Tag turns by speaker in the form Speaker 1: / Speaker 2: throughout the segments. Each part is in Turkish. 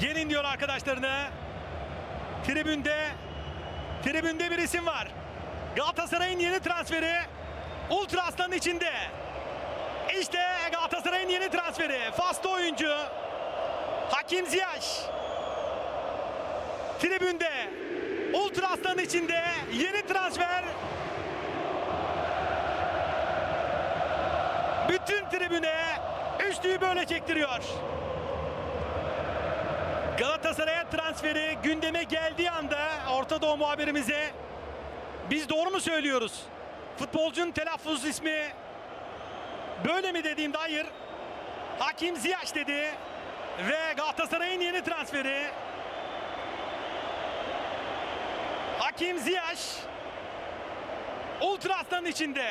Speaker 1: Gelin diyor arkadaşlarına. Tribünde tribünde bir isim var. Galatasaray'ın yeni transferi Ultra içinde. İşte Galatasaray'ın yeni transferi. Faslı oyuncu Hakim Ziyech. Tribünde Ultra içinde yeni transfer. Bütün tribüne üçlüyü böyle çektiriyor. Galatasaray'a transferi gündeme geldiği anda Orta Doğu muhabirimize biz doğru mu söylüyoruz? Futbolcunun telaffuz ismi böyle mi dediğimde hayır. Hakim Ziyech dedi ve Galatasaray'ın yeni transferi Hakim Ziyech Ultra Aslan'ın içinde.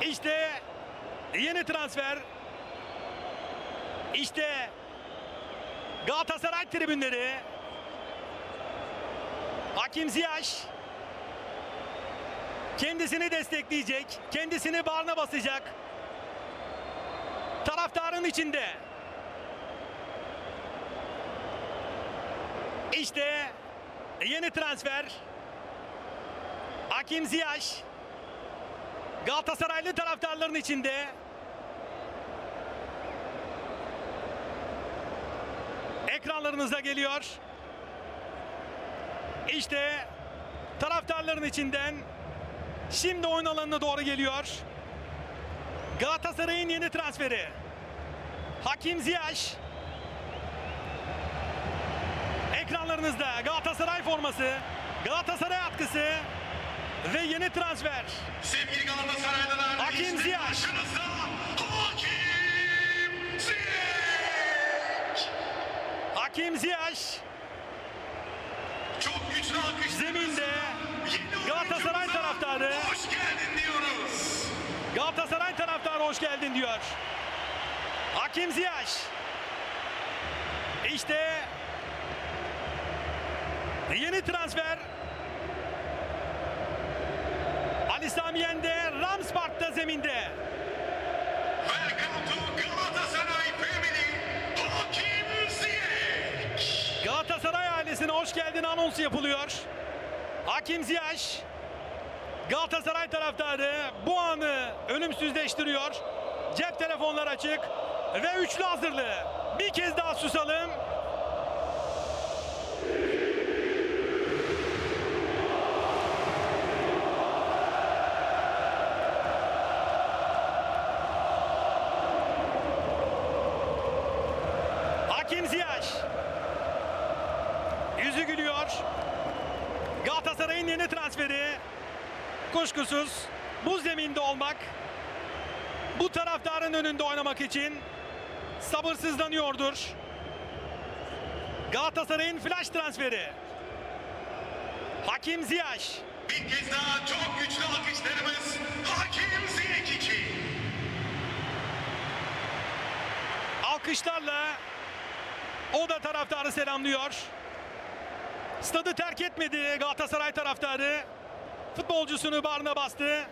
Speaker 1: İşte yeni transfer. İşte Galatasaray tribünleri. Hakim Ziyech kendisini destekleyecek, kendisini bağrına basacak. Taraftarın içinde. İşte yeni transfer. Hakim Ziyech Galatasaraylı taraftarların içinde. Ekranlarınıza geliyor. İşte taraftarların içinden şimdi oyun alanına doğru geliyor. Galatasaray'ın yeni transferi. Hakim Ziyech. Ekranlarınızda Galatasaray forması, Galatasaray atkısı ve yeni transfer.
Speaker 2: Sevgili Galatasaraylılar,
Speaker 1: Hakim
Speaker 2: işte
Speaker 1: Ziyech.
Speaker 2: Hakim Ziyech Çok güçlü alkışlarınızla
Speaker 1: Zeminde Galatasaray taraftarı.
Speaker 2: Hoş geldin diyoruz.
Speaker 1: Galatasaray taraftarı hoş geldin diyor. Hakim Ziyech. İşte yeni transfer. Ali Sami Yen'de Rams Park'ta zeminde. Hoş geldin anonsu yapılıyor. Hakim Ziyech Galatasaray taraftarı bu anı ölümsüzleştiriyor. Cep telefonları açık ve üçlü hazırlığı. Bir kez daha susalım. Hakim Ziyech Yüzü gülüyor. Galatasaray'ın yeni transferi kuşkusuz bu zeminde olmak bu taraftarın önünde oynamak için sabırsızlanıyordur. Galatasaray'ın flash transferi. Hakim Ziyech
Speaker 2: Bir kez daha çok güçlü alkışlarımız Hakim Ziyech için.
Speaker 1: alkışlarla o da taraftarı selamlıyor. Stadı terk etmedi Galatasaray taraftarı. Futbolcusunu bağrına bastı.